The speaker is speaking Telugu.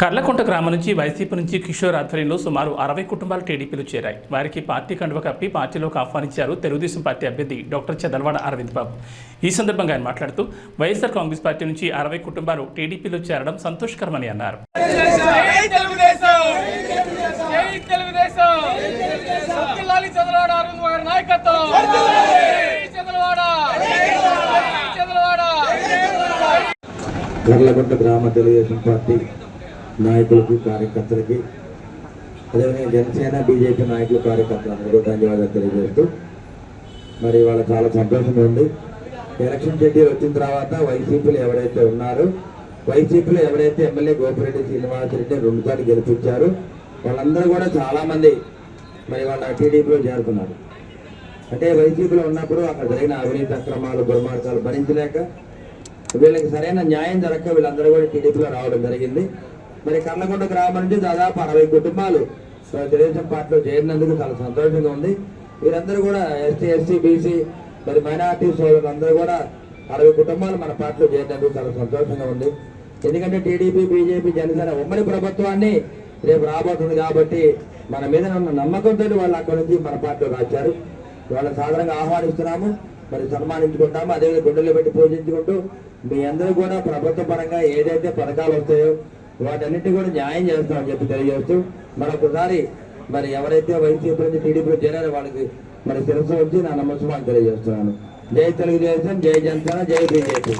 కర్లకుంట గ్రామం నుంచి వైసీపీ నుంచి కిషోర్ ఆధ్వర్యంలో సుమారు అరవై కుటుంబాలు టీడీపీలో చేరాయి. వారికి పార్టీ కండువ కప్పి పార్టీలోకి ఆహ్వానించారు తెలుగుదేశం పార్టీ అభ్యర్థి డాక్టర్ చదల్వాడ అరవింద్ బాబు. ఈ సందర్భంగా ఆయన మాట్లాడుతూ వైఎస్ఆర్ కాంగ్రెస్ పార్టీ నుంచి అరవై కుటుంబాలు టీడీపీలో చేరడం సంతోషకరమని అన్నారు. జై తెలుగుదేశం! జై తెలుగుదేశం! వర్ధిల్లాలి చంద్రవాడ అరవింద్ గారి నాయకత్వం! జై చంద్రవాడ జై చంద్రవాడ కర్లగుంట గ్రామ తెలుగుదేశం పార్టీ నాయకులకి కార్యకర్తలకి అదేవిధంగా జనసేన బీజేపీ నాయకులు కార్యకర్తలందరూ ధన్యవాదాలు తెలియజేస్తూ మరి వాళ్ళ చాలా సంతోషంగా ఉంది. ఎలక్షన్ షెడ్యూల్ వచ్చిన తర్వాత వైసీపీలు ఎవరైతే ఉన్నారో వైసీపీలో ఎవరైతే ఎమ్మెల్యే గోపిరెడ్డి శ్రీనివాసరెడ్డి రెండుసార్లు గెలిపించారో వాళ్ళందరూ కూడా చాలామంది మరి వాళ్ళ టీడీపీలో చేరుతున్నారు అంటే వైసీపీలో ఉన్నప్పుడు అక్కడ జరిగిన అవినీతి అక్రమాలు దుర్మార్గాలు భరించలేక వీళ్ళకి సరైన న్యాయం జరగక వీళ్ళందరూ కూడా టీడీపీలో రావడం జరిగింది. మరి కన్నకొండ గ్రామం నుంచి దాదాపు అరవై కుటుంబాలు తెలుగుదేశం పార్టీలో చేరినందుకు చాలా సంతోషంగా ఉంది. వీరందరూ కూడా ఎస్టీ ఎస్సీ బీసీ మరి మైనార్టీ సోదరులందరూ కూడా అరవై కుటుంబాలు మన పార్టీలో చేరినందుకు చాలా సంతోషంగా ఉంది. ఎందుకంటే టీడీపీ బీజేపీ జనసేన ఉమ్మడి ప్రభుత్వాన్ని రేపు రాబోతుంది కాబట్టి మన మీద ఉన్న నమ్మకంతో వాళ్ళు అక్కడి నుంచి మన పార్టీలోకి వచ్చారు. వాళ్ళని సాధారణంగా ఆహ్వానిస్తున్నాము మరి సన్మానించుకుంటాము అదేవిధంగా గుండెలు పెట్టి పూజించుకుంటూ మీ అందరూ కూడా ప్రభుత్వ పరంగా ఏదైతే పథకాలు వస్తాయో వాటన్నిటి కూడా న్యాయం చేస్తామని చెప్పి తెలియజేస్తూ మరొకసారి మరి ఎవరైతే వైసీపీ నుంచి టీడీపీలో చేరారో వాళ్ళకి మరి శిరస్సు వచ్చి నా నమస్కారం తెలియజేస్తున్నాను. జై తెలుగుదేశం జై జనసేన జై బీజేపీ.